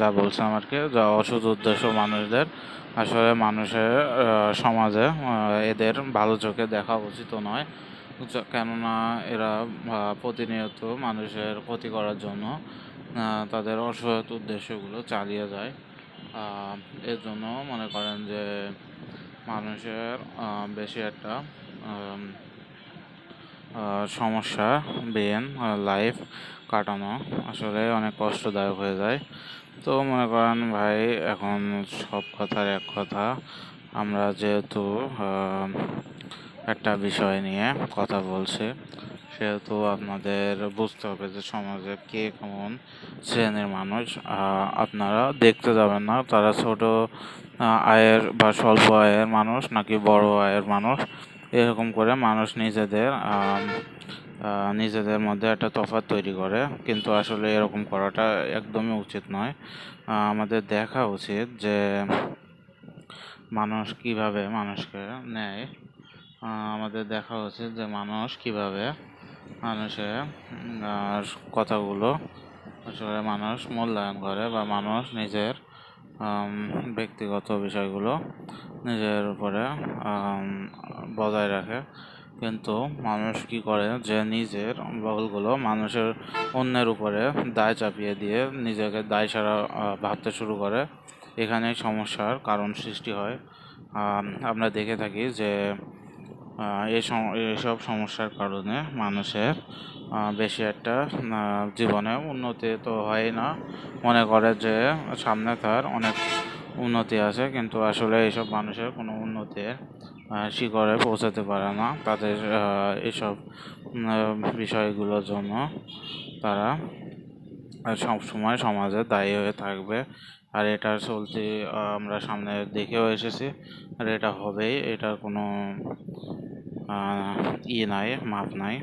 যা বলছিলাম আর কি যা অসৎ উদ্দেশ্য মানুষদের। আসলে মানুষের সমাজে এদের ভালো চোখে দেখা উচিত নয়। কেননা এরা প্রতিনিয়ত মানুষের ক্ষতি করার জন্য তাদের অসৎ উদ্দেশ্যগুলো চালিয়ে যায়। এর জন্য মনে করেন যে মানুষের বেশি একটা সমস্যা, বেন লাইফ কাটানো আসলে অনেক কষ্টদায়ক হয়ে যায়। তো মনে করেন ভাই, এখন সব কথার এক কথা, আমরা যেহেতু একটা বিষয় নিয়ে কথা বলছি, সেহেতু আপনাদের বুঝতে হবে যে সমাজে কে কেমন শ্রেণির মানুষ। আপনারা দেখতে যাবেন না, তারা ছোট আয়ের বা স্বল্প আয়ের মানুষ নাকি বড় আয়ের মানুষ। এরকম করে মানুষ নিজেদের নিজেদের মধ্যে একটা তফাৎ তৈরি করে। কিন্তু আসলে এরকম করাটা একদমই উচিত নয়। আমাদের দেখা উচিত যে মানুষ কীভাবে মানুষকে নেয়। আমাদের দেখা উচিত যে মানুষ কীভাবে মানুষের কথাগুলো আসলে মানুষ মূল্যায়ন করে বা মানুষ নিজের ব্যক্তিগত বিষয়গুলো নিজের উপরে বজায় রাখে। কিন্তু মানুষ কি করে? যে নিজের বলগুলো মানুষের অন্যের উপরে দায় চাপিয়ে দিয়ে নিজেকে দায় সারা ভাবতে শুরু করে। এখানেই সমস্যার কারণ সৃষ্টি হয়। আমরা দেখে থাকি যে এইসব সমস্যার কারণে মানুষের বেশি একটা জীবনে উন্নতি তো হয় না। মনে করে যে সামনে তার অনেক উন্নতি আছে কিন্তু আসলে এইসব মানুষের কোনো উন্নতির শিখরে পৌঁছাতে পারে না। তাদের আহ, এইসব বিষয়গুলোর জন্য তারা সবসময় সমাজে দায়ী হয়ে থাকবে। আর এটা চলতি আমরা সামনে দেখেও এসেছি। আর এটা হবেই এটার কোনো ই নাই মাপ নাই।